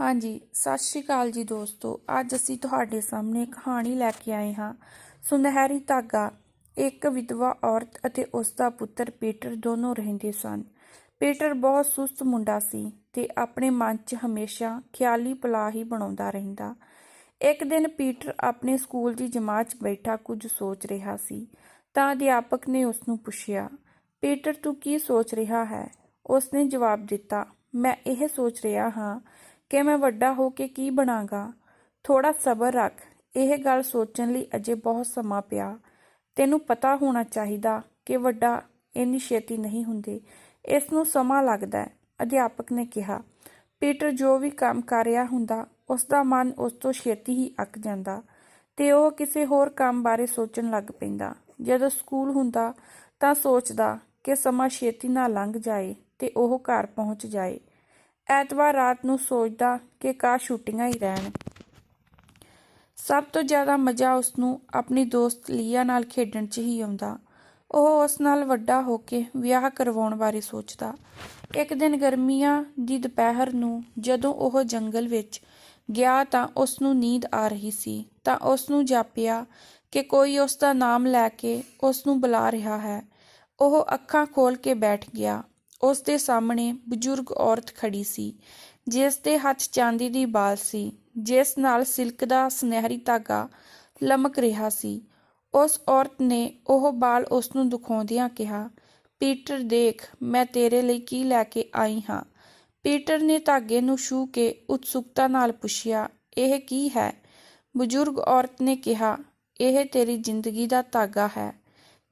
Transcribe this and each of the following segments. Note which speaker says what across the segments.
Speaker 1: ਹਾਂਜੀ, ਸਤਿ ਸ਼੍ਰੀ ਅਕਾਲ ਜੀ ਦੋਸਤੋ। ਅੱਜ ਅਸੀਂ ਤੁਹਾਡੇ ਸਾਹਮਣੇ ਕਹਾਣੀ ਲੈ ਕੇ ਆਏ ਹਾਂ। ਸੁਨਹਿਰੀ ਧਾਗਾ, ਇੱਕ ਵਿਧਵਾ ਔਰਤ ਅਤੇ ਉਸ ਦਾ ਪੁੱਤਰ ਪੀਟਰ ਦੋਨੋਂ ਰਹਿੰਦੇ ਸਨ। ਪੀਟਰ ਬਹੁਤ ਸੁਸਤ ਮੁੰਡਾ ਸੀ ਤੇ ਆਪਣੇ ਮਨ 'ਚ ਹਮੇਸ਼ਾ ਖਿਆਲੀ ਪਲਾਹ ਹੀ ਬਣਾਉਂਦਾ ਰਹਿੰਦਾ। ਇੱਕ ਦਿਨ ਪੀਟਰ ਆਪਣੇ ਸਕੂਲ ਦੀ ਜਮਾਤ 'ਚ ਬੈਠਾ ਕੁਝ ਸੋਚ ਰਿਹਾ ਸੀ। ਤਾਂ ਅਧਿਆਪਕ ਨੇ ਉਸ ਨੂੰ ਪੁੱਛਿਆ, ਪੀਟਰ, ਤੂੰ ਕੀ ਸੋਚ ਰਿਹਾ ਹੈ? ਉਸ ਨੇ ਜਵਾਬ ਦਿੱਤਾ, ਮੈਂ ਇਹ ਸੋਚ ਰਿਹਾ ਹਾਂ ਕਿ ਮੈਂ ਵੱਡਾ ਹੋ ਕੇ ਕੀ ਬਣਾਂਗਾ? ਥੋੜਾ ਸਬਰ ਰੱਖ। ਇਹ ਗੱਲ ਸੋਚਣ ਲਈ ਅਜੇ ਬਹੁਤ ਸਮਾਂ ਪਿਆ। ਤੈਨੂੰ ਪਤਾ ਹੋਣਾ ਚਾਹੀਦਾ ਕਿ ਵੱਡਾ ਇੰਨੀ ਛੇਤੀ ਨਹੀਂ ਹੁੰਦੇ। ਇਸ ਨੂੰ ਸਮਾਂ ਲੱਗਦਾ ਹੈ, ਅਧਿਆਪਕ ਨੇ ਕਿਹਾ। ਪੀਟਰ ਜੋ ਵੀ ਕੰਮ ਕਰ ਰਿਹਾ ਹੁੰਦਾ ਉਸ ਦਾ ਮਨ ਉਸ ਤੋਂ ਛੇਤੀ ਹੀ ਅੱਕ ਜਾਂਦਾ ਤੇ ਉਹ ਕਿਸੇ ਹੋਰ ਕੰਮ ਬਾਰੇ ਸੋਚਣ ਲੱਗ ਪੈਂਦਾ। ਜਦੋਂ ਸਕੂਲ ਹੁੰਦਾ ਤਾਂ ਸੋਚਦਾ ਕਿ ਸਮਾਂ ਛੇਤੀ ਨਾਲ ਲੰਘ ਜਾਏ ਤੇ ਉਹ ਘਰ ਪਹੁੰਚ ਜਾਏ। ਐਤਵਾਰ ਰਾਤ ਨੂੰ ਸੋਚਦਾ ਕਿ ਕਾਸ਼ ਛੁੱਟੀਆਂ ਹੀ ਰਹਿਣ। ਸਭ ਤੋਂ ਜ਼ਿਆਦਾ ਮਜ਼ਾ ਉਸ ਨੂੰ ਆਪਣੀ ਦੋਸਤ ਲੀਆ ਨਾਲ ਖੇਡਣ 'ਚ ਹੀ ਆਉਂਦਾ। ਉਹ ਉਸ ਨਾਲ ਵੱਡਾ ਹੋ ਕੇ ਵਿਆਹ ਕਰਵਾਉਣ ਬਾਰੇ ਸੋਚਦਾ। ਇੱਕ ਦਿਨ ਗਰਮੀਆਂ ਦੀ ਦੁਪਹਿਰ ਨੂੰ ਜਦੋਂ ਉਹ ਜੰਗਲ ਵਿੱਚ ਗਿਆ ਤਾਂ ਉਸ ਨੂੰ ਨੀਂਦ ਆ ਰਹੀ ਸੀ। ਤਾਂ ਉਸ ਨੂੰ ਜਾਪਿਆ ਕਿ ਕੋਈ ਉਸ ਦਾ ਨਾਮ ਲੈ ਕੇ ਉਸ ਨੂੰ ਬੁਲਾ ਰਿਹਾ ਹੈ। ਉਹ ਅੱਖਾਂ ਖੋਲ ਕੇ ਬੈਠ ਗਿਆ। ਉਸ ਦੇ ਸਾਹਮਣੇ ਬਜ਼ੁਰਗ ਔਰਤ ਖੜੀ ਸੀ, ਜਿਸ ਦੇ ਹੱਥ ਚਾਂਦੀ ਦੀ ਬਾਲ ਸੀ, ਜਿਸ ਨਾਲ ਸਿਲਕ ਦਾ ਸੁਨਹਿਰੀ ਧਾਗਾ ਲਮਕ ਰਿਹਾ ਸੀ। ਉਸ ਔਰਤ ਨੇ ਉਹ ਬਾਲ ਉਸ ਨੂੰ ਦਿਖਾਉਂਦਿਆਂ ਕਿਹਾ, ਪੀਟਰ, ਦੇਖ, ਮੈਂ ਤੇਰੇ ਲਈ ਕੀ ਲੈ ਕੇ ਆਈ ਹਾਂ। ਪੀਟਰ ਨੇ ਧਾਗੇ ਨੂੰ ਛੂ ਕੇ ਉਤਸੁਕਤਾ ਨਾਲ ਪੁੱਛਿਆ, ਇਹ ਕੀ ਹੈ? ਬਜ਼ੁਰਗ ਔਰਤ ਨੇ ਕਿਹਾ, ਇਹ ਤੇਰੀ ਜ਼ਿੰਦਗੀ ਦਾ ਧਾਗਾ ਹੈ।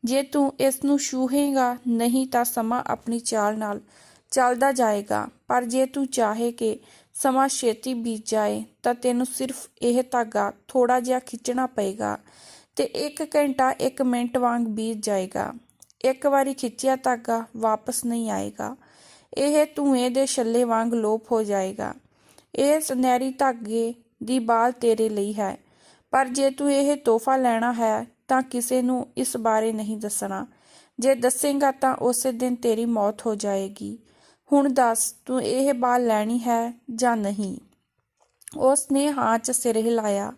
Speaker 1: ਜੇ ਤੂੰ ਇਸ ਨੂੰ ਛੂਹੇਗਾ ਨਹੀਂ ਤਾਂ ਸਮਾਂ ਆਪਣੀ ਚਾਲ ਨਾਲ ਚੱਲਦਾ ਜਾਏਗਾ। ਪਰ ਜੇ ਤੂੰ ਚਾਹੇ ਕਿ ਸਮਾਂ ਛੇਤੀ ਬੀਤ ਜਾਏ, ਤਾਂ ਤੈਨੂੰ ਸਿਰਫ ਇਹ ਧਾਗਾ ਥੋੜਾ ਜਿਹਾ ਖਿੱਚਣਾ ਪਏਗਾ ਤੇ 1 ਘੰਟਾ 1 ਮਿੰਟ ਵਾਂਗ ਬੀਤ ਜਾਏਗਾ। ਇੱਕ ਵਾਰੀ ਖਿੱਚਿਆ ਧਾਗਾ ਵਾਪਸ ਨਹੀਂ ਆਏਗਾ। ਇਹ ਧੂਏ ਦੇ ਛੱਲੇ ਵਾਂਗ ਲੋਪ ਹੋ ਜਾਏਗਾ। ਇਹ ਸੁਨਹਿਰੀ ਧਾਗੇ ਦੀ ਬਾਲ ਤੇਰੇ ਲਈ ਹੈ। ਪਰ ਜੇ ਤੂੰ ਇਹ ਤੋਹਫਾ ਲੈਣਾ ਹੈ, ਤਾਂ ਕਿਸੇ ਨੂੰ ਇਸ ਬਾਰੇ ਨਹੀਂ ਦੱਸਣਾ। ਜੇ ਦੱਸੇਗਾ ਤਾਂ ਉਸੇ ਦਿਨ ਤੇਰੀ ਮੌਤ ਹੋ ਜਾਏਗੀ। ਹੁਣ ਦੱਸ, ਤੂੰ ਇਹ ਬਾਲ ਲੈਣੀ ਹੈ ਜਾਂ ਨਹੀਂ? ਉਸ ਨੇ ਹਾਂ 'ਚ ਸਿਰ ਹਿਲਾਇਆ।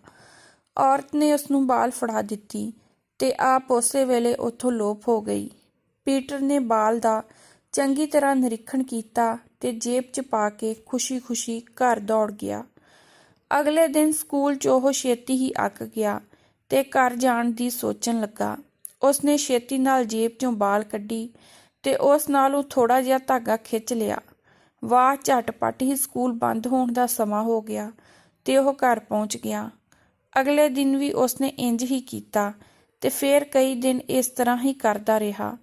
Speaker 1: ਔਰਤ ਨੇ ਉਸ ਨੂੰ ਬਾਲ ਫੜਾ ਦਿੱਤੀ ਤੇ ਆਪ ਉਸੇ ਵੇਲੇ ਉੱਥੋਂ ਲੋਪ ਹੋ ਗਈ। ਪੀਟਰ ਨੇ ਬਾਲ ਦਾ ਚੰਗੀ ਤਰ੍ਹਾਂ ਨਿਰੀਖਣ ਕੀਤਾ ਤੇ ਜੇਬ 'ਚ ਪਾ ਕੇ ਖੁਸ਼ੀ-ਖੁਸ਼ੀ ਘਰ ਦੌੜ ਗਿਆ। ਅਗਲੇ ਦਿਨ ਸਕੂਲ 'ਚ ਉਹ ਛੇਤੀ ਹੀ ਅੱਕ ਗਿਆ ਤੇ ਘਰ ਜਾਣ ਦੀ ਸੋਚਣ ਲੱਗਾ। ਉਸਨੇ ਛੇਤੀ ਨਾਲ ਜੇਬ 'ਚੋਂ ਬਾਲ ਕੱਢੀ ਤੇ ਉਸ ਨਾਲ ਉਹ ਥੋੜਾ ਜਿਹਾ ਧਾਗਾ ਖਿੱਚ ਲਿਆ। ਵਾਹ, ਝਟਪਟ ਹੀ ਸਕੂਲ ਬੰਦ ਹੋਣ ਦਾ ਸਮਾਂ ਹੋ ਗਿਆ ਤੇ ਉਹ ਘਰ ਪਹੁੰਚ ਗਿਆ। ਅਗਲੇ ਦਿਨ ਵੀ ਉਸਨੇ ਇੰਜ ਹੀ ਕੀਤਾ ਤੇ ਫਿਰ ਕਈ ਦਿਨ ਇਸ ਤਰ੍ਹਾਂ ਹੀ ਕਰਦਾ ਰਿਹਾ।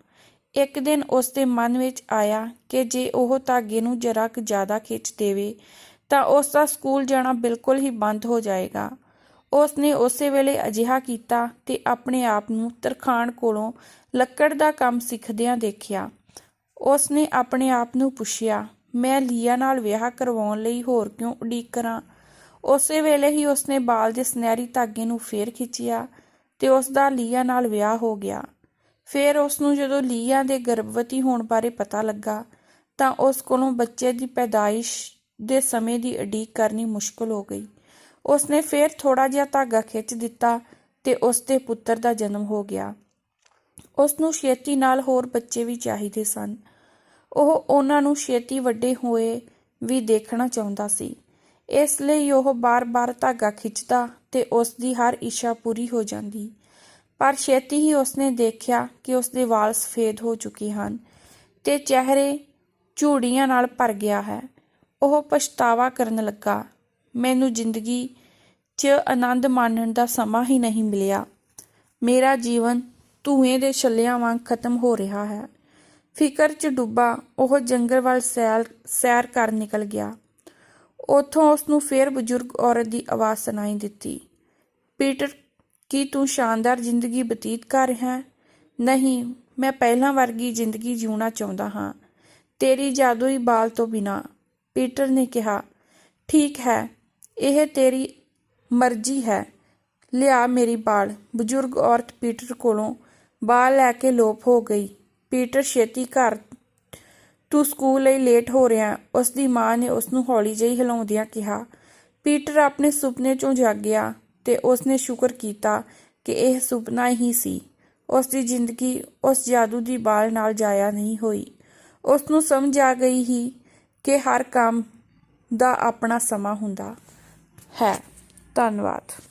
Speaker 1: ਇੱਕ ਦਿਨ ਉਸਦੇ ਮਨ ਵਿੱਚ ਆਇਆ ਕਿ ਜੇ ਉਹ ਧਾਗੇ ਨੂੰ ਜਰਾ ਕੁ ਜ਼ਿਆਦਾ ਖਿੱਚ ਦੇਵੇ ਤਾਂ ਉਸ ਦਾ ਸਕੂਲ ਜਾਣਾ ਬਿਲਕੁਲ ਹੀ ਬੰਦ ਹੋ ਜਾਏਗਾ। ਉਸ ਨੇ ਉਸੇ ਵੇਲੇ ਅਜਿਹਾ ਕੀਤਾ ਤੇ ਆਪਣੇ ਆਪ ਨੂੰ ਤਰਖਾਣ ਕੋਲੋਂ ਲੱਕੜ ਦਾ ਕੰਮ ਸਿੱਖਦਿਆਂ ਦੇਖਿਆ। ਉਸ ਨੇ ਆਪਣੇ ਆਪ ਨੂੰ ਪੁੱਛਿਆ, ਮੈਂ ਲੀਆ ਨਾਲ ਵਿਆਹ ਕਰਵਾਉਣ ਲਈ ਹੋਰ ਕਿਉਂ ਉਡੀਕ ਕਰਾਂ? ਉਸੇ ਵੇਲੇ ਹੀ ਉਸਨੇ ਬਾਲ ਦੇ ਸੁਨਹਿਰੀ ਧਾਗੇ ਨੂੰ ਫੇਰ ਖਿੱਚਿਆ ਤੇ ਉਸ ਦਾ ਲੀਆ ਨਾਲ ਵਿਆਹ ਹੋ ਗਿਆ। ਫਿਰ ਉਸ ਨੂੰ ਜਦੋਂ ਲੀਆ ਦੇ ਗਰਭਵਤੀ ਹੋਣ ਬਾਰੇ ਪਤਾ ਲੱਗਾ, ਤਾਂ ਉਸ ਕੋਲੋਂ ਬੱਚੇ ਦੀ ਪੈਦਾਇਸ਼ ਦੇ ਸਮੇਂ ਦੀ ਉਡੀਕ ਕਰਨੀ ਮੁਸ਼ਕਲ ਹੋ ਗਈ। ਉਸਨੇ ਫਿਰ ਥੋੜਾ ਜਿਹਾ ਧਾਗਾ ਖਿੱਚ ਦਿੱਤਾ ਤੇ ਉਸ ਦੇ ਪੁੱਤਰ ਦਾ ਜਨਮ ਹੋ ਗਿਆ। ਉਸ ਨੂੰ ਛੇਤੀ ਨਾਲ ਹੋਰ ਬੱਚੇ ਵੀ ਚਾਹੀਦੇ ਸਨ। ਉਹ ਉਹਨਾਂ ਨੂੰ ਛੇਤੀ ਵੱਡੇ ਹੋਏ ਵੀ ਦੇਖਣਾ ਚਾਹੁੰਦਾ ਸੀ। ਇਸ ਲਈ ਉਹ ਬਾਰ-ਬਾਰ ਧਾਗਾ ਖਿੱਚਦਾ ਤੇ ਉਸ ਦੀ ਹਰ ਇੱਛਾ ਪੂਰੀ ਹੋ ਜਾਂਦੀ। ਪਰ ਛੇਤੀ ਹੀ ਉਸਨੇ ਦੇਖਿਆ ਕਿ ਉਸ ਦੇ ਵਾਲ ਸਫੇਦ ਹੋ ਚੁੱਕੇ ਹਨ ਤੇ ਚਿਹਰੇ ਝੂੜੀਆਂ ਨਾਲ ਭਰ ਗਿਆ ਹੈ। ਉਹ ਪਛਤਾਵਾ ਕਰਨ ਲੱਗਾ। ਮੈਨੂੰ ਜ਼ਿੰਦਗੀ 'ਚ ਆਨੰਦ ਮਾਣਨ ਦਾ ਸਮਾਂ ਹੀ ਨਹੀਂ ਮਿਲਿਆ। ਮੇਰਾ ਜੀਵਨ ਧੂਏ ਦੇ ਛੱਲਿਆਂ ਵਾਂਗ ਖਤਮ ਹੋ ਰਿਹਾ ਹੈ। ਫਿਕਰ 'ਚ ਡੁੱਬਾ ਉਹ ਜੰਗਲ ਵੱਲ ਸੈਰ ਸੈਰ ਕਰ ਨਿਕਲ ਗਿਆ। ਉੱਥੋਂ ਉਸ ਨੂੰ ਫੇਰ ਬਜ਼ੁਰਗ ਔਰਤ ਦੀ ਆਵਾਜ਼ ਸੁਣਾਈ ਦਿੱਤੀ। ਪੀਟਰ, ਕੀ ਤੂੰ ਸ਼ਾਨਦਾਰ ਜ਼ਿੰਦਗੀ ਬਤੀਤ ਕਰ ਰਿਹਾ ਹੈ? ਨਹੀਂ, ਮੈਂ ਪਹਿਲਾਂ ਵਰਗੀ ਜ਼ਿੰਦਗੀ ਜਿਉਣਾ ਚਾਹੁੰਦਾ ਹਾਂ। ਤੇਰੀ ਜਾਦੂਈ ਬਾਲ ਤੋਂ ਬਿਨਾ ਪੀਟਰ ਨੇ ਕਿਹਾ, ਠੀਕ ਹੈ, ਇਹ ਤੇਰੀ ਮਰਜ਼ੀ ਹੈ। ਲਿਆ ਮੇਰੀ ਬਾਲ। ਬਜ਼ੁਰਗ ਔਰਤ ਪੀਟਰ ਕੋਲੋਂ ਬਾਲ ਲੈ ਕੇ ਲੋਪ ਹੋ ਗਈ। ਪੀਟਰ ਛੇਤੀ ਘਰ, ਤੂੰ ਸਕੂਲ ਲਈ ਲੇਟ ਹੋ ਰਿਹਾ ਉਸ ਦੀ ਮਾਂ ਨੇ ਉਸ ਨੂੰ ਹੌਲੀ ਜਿਹੀ ਹਿਲਾਉਂਦਿਆਂ ਕਿਹਾ, ਪੀਟਰ ਆਪਣੇ ਸੁਪਨੇ ਚੋਂ ਜਾਗਿਆ ਤੇ ਉਸ ਨੇ ਸ਼ੁਕਰ ਕੀਤਾ ਕਿ ਇਹ ਸੁਪਨਾ ਹੀ ਸੀ। ਉਸ ਦੀ ਜ਼ਿੰਦਗੀ ਉਸ ਜਾਦੂ ਦੀ ਬਾਲ ਨਾਲ ਜਾਇਆ ਨਹੀਂ ਹੋਈ। ਉਸ ਨੂੰ ਸਮਝ ਆ ਗਈ ਹੀ ਕਿ ਹਰ ਕੰਮ ਦਾ ਆਪਣਾ ਸਮਾਂ ਹੁੰਦਾ ਹੈ। ਧੰਨਵਾਦ।